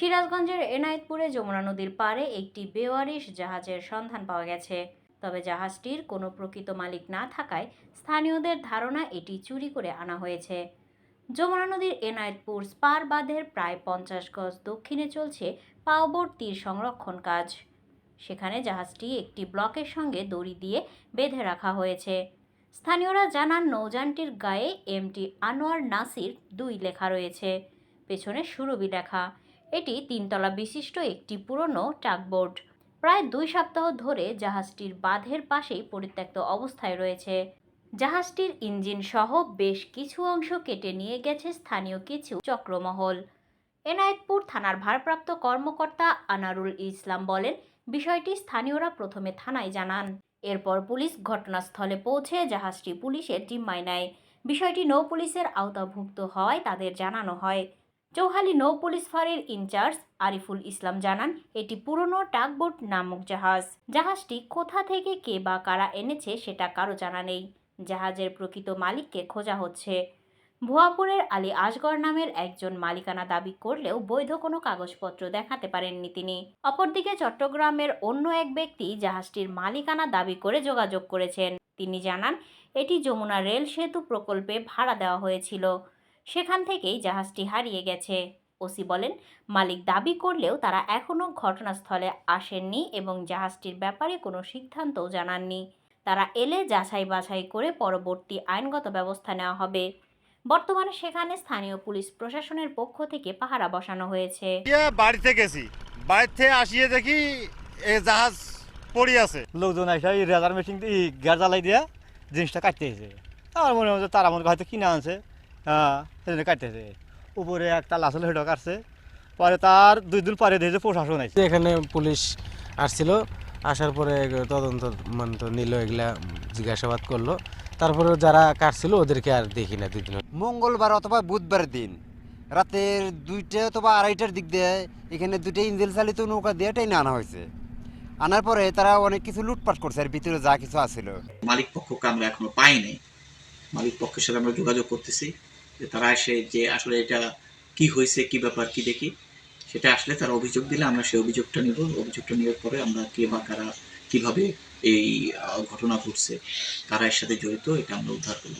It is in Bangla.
সিরাজগঞ্জের এনায়েতপুরে যমুনা নদীর পাড়ে একটি বেওয়ারিশ জাহাজের সন্ধান পাওয়া গেছে। তবে জাহাজটির কোনো প্রকৃত মালিক না থাকায় স্থানীয়দের ধারণা এটি চুরি করে আনা হয়েছে। যমুনা নদীর এনায়েতপুর স্পার বাঁধের প্রায় পঞ্চাশ গজ দক্ষিণে চলছে পাওবোট তীর সংরক্ষণ কাজ। সেখানে জাহাজটি একটি ব্লকের সঙ্গে দড়ি দিয়ে বেঁধে রাখা হয়েছে। স্থানীয়রা জানান, নৌযানটির গায়ে এমটি আনোয়ার নাসির দুই লেখা রয়েছে। পেছনে সুরবি লেখা। এটি তিনতলা বিশিষ্ট একটি পুরনো টাগবোট প্রায় দুই সপ্তাহ ধরে জাহাজটির বাঁধের পাশেই পরিত্যক্ত অবস্থায় রয়েছে। জাহাজটির ইঞ্জিন সহ বেশ কিছু অংশ কেটে নিয়ে গেছে স্থানীয় কিছু চক্রমহল। এনায়েতপুর থানার ভারপ্রাপ্ত কর্মকর্তা আনারুল ইসলাম বলেন, বিষয়টি স্থানীয়রা প্রথমে থানায় জানান। এরপর পুলিশ ঘটনাস্থলে পৌঁছে জাহাজটি পুলিশের জিম্মায় নেয়। বিষয়টি নৌ পুলিশের আওতাভুক্ত হওয়ায় তাদের জানানো হয়। চৌহালি নৌ পুলিশ ফাঁড়ির ইনচার্জ আরিফুল ইসলাম জানান, এটি পুরনো টাকবোট নামক জাহাজ। জাহাজটি কোথা থেকে কে বা কারা এনেছে সেটা কারও জানা নেই। জাহাজের প্রকৃত মালিককে খোঁজা হচ্ছে। ভুয়াপুরের আলী আসগর নামের একজন মালিকানা দাবি করলেও বৈধ কোনো কাগজপত্র দেখাতে পারেননি তিনি। অপরদিকে চট্টগ্রামের অন্য এক ব্যক্তি জাহাজটির মালিকানা দাবি করে যোগাযোগ করেছেন। তিনি জানান, এটি যমুনা রেল সেতু প্রকল্পে ভাড়া দেওয়া হয়েছিল। সেখান থেকেই জাহাজটি হারিয়ে গেছে। ওসি বলেন মালিক দাবি করলেও তারা এখনও ঘটনাস্থলে আসেননি এবং জাহাজটির ব্যাপারে কোনো সিদ্ধান্তও জানাননি। তারা এলে যাচাই বাছাই করে পরবর্তী আইনগত ব্যবস্থা নেওয়া হবে। বর্তমানে সেখানে স্থানীয় পুলিশ প্রশাসনের পক্ষ থেকে পাহারা বসানো হয়েছে। বাড়িতে গেছি। বাড়িতে আসিয়ে দেখি এ জাহাজ পড়ে আছে। লোকজন এসে রেজার মেশিন দিয়ে গ্যাস জ্বালাই দিয়ে জিনিসটা কাটতে এসে। আমার মনে হচ্ছে তারা মনে হয় হয়তো কিনে আনছে। হ্যাঁ সেজন্য কাটতেছে উপরে একটা লাসল হেঁটো কাটছে পরে তার দুই দিন পরে দেখে প্রশাসন আছে এখানে পুলিশ আসছিল আসার পরে তদন্ত মানে তো নিল এগুলা জিজ্ঞাসাবাদ করল। তারপরে যারা কাটছিল ওদেরকে আর দেখি না দুই দিন মঙ্গলবার অথবা বুধবার দিন রাতের দুইটা অথবা আড়াইটার দিক দিয়ে এখানে দুইটা ইঞ্জিন চালিত নৌকা দিয়ে টেনে আনা হয়েছে। আনার পরে তারা অনেক কিছু লুটপাট করছে আর ভিতরে যা কিছু আছিল। মালিক পক্ষকে আমরা এখনও পাইনি মালিক পক্ষের সাথে আমরা যোগাযোগ করতেছি যে তারা এসে যে আসলে এটা কি হয়েছে, কি ব্যাপার, কি দেখি, সেটা আসলে তারা অভিযোগ দিলে আমরা সেই অভিযোগটা নিব। অভিযোগটা নেওয়ার পরে আমরা কে বা কারা কীভাবে এই ঘটনা ঘটছে, তারা এর সাথে জড়িত, এটা আমরা উদ্ধার করব।